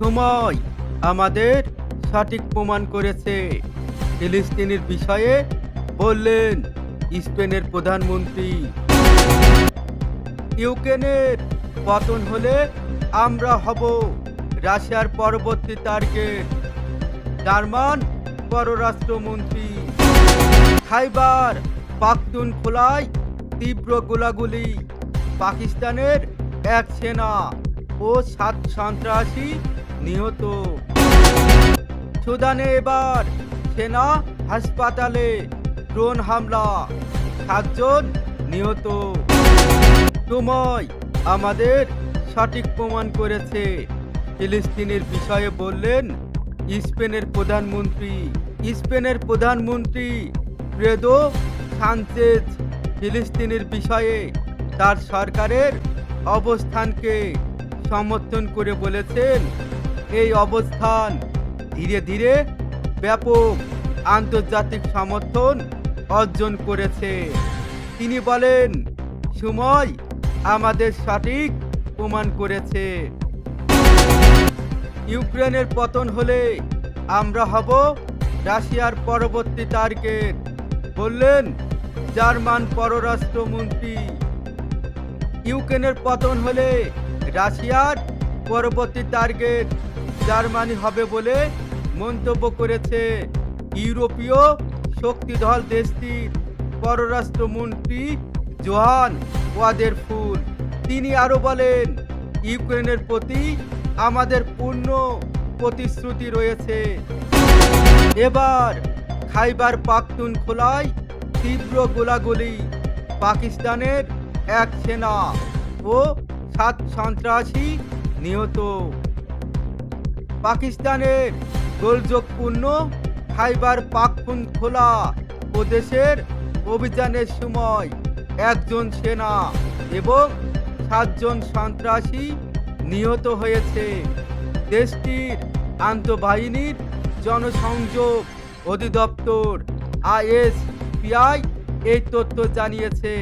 সময় আমাদের সঠিক প্রমাণ করেছে। ফিলিস্তিনের বিষয়ে বললেন স্পেনের প্রধানমন্ত্রী। ইউক্রেনের পতন হলে আমরা হব রাশিয়ার পরবর্তী টার্গেট। জার্মান পররাষ্ট্রমন্ত্রী। খাইবার পাখতুন খোলায় তীব্র গোলাগুলি। পাকিস্তানের এক সেনা ও সাত সন্ত্রাসী নিহত। সুদানে এবার সেনা হাসপাতালে ড্রোন হামলা। সাতজন নিহত। সময় আমাদের সঠিক প্রমাণ করেছে। ফিলিস্তিনের বিষয়ে বললেন স্পেনের প্রধানমন্ত্রী। স্পেনের প্রধানমন্ত্রী প্রেদো সানচেজ ফিলিস্তিনের বিষয়ে তার সরকারের অবস্থানকে সমর্থন করে বলেছেন এই অবস্থান। ধীরে ধীরে ব্যাপক আন্তর্জাতিক সমর্থন অর্জন করেছে। তিনি বলেন, সময় আমাদের সঠিক প্রমাণ করেছে। ইউক্রেনের পতন হলে আমরা হব রাশিয়ার পরবর্তী টার্গেট। বললেন জার্মান পররাষ্ট্রমন্ত্রী। ইউক্রেনের পতন হলে রাশিয়ার পরবর্তী টার্গেট জার্মানি হবে বলে মন্তব্য করেছে ইউরোপীয় শক্তিধর দেশটির পররাষ্ট্রমন্ত্রী জোহান ওয়াদের ফুল তিনি আরও বলেন, ইউক্রেনের প্রতি আমাদের পূর্ণ প্রতিশ্রুতি রয়েছে। এবার খাইবার পাখতুন খোলায় তীব্র গোলাগুলি, পাকিস্তানের এক সেনা ও সাত সন্ত্রাসী নিহত। পাকিস্তানের গোলযোগপূর্ণ খাইবার পাখতুন খোলা প্রদেশের অভিযানের সময় একজন সেনা এবং সাতজন সন্ত্রাসী নিহত হয়েছে। দেশটির আন্তঃবাহিনীর জনসংযোগ অধিদপ্তর আইএসপিআই এই তথ্য জানিয়েছে।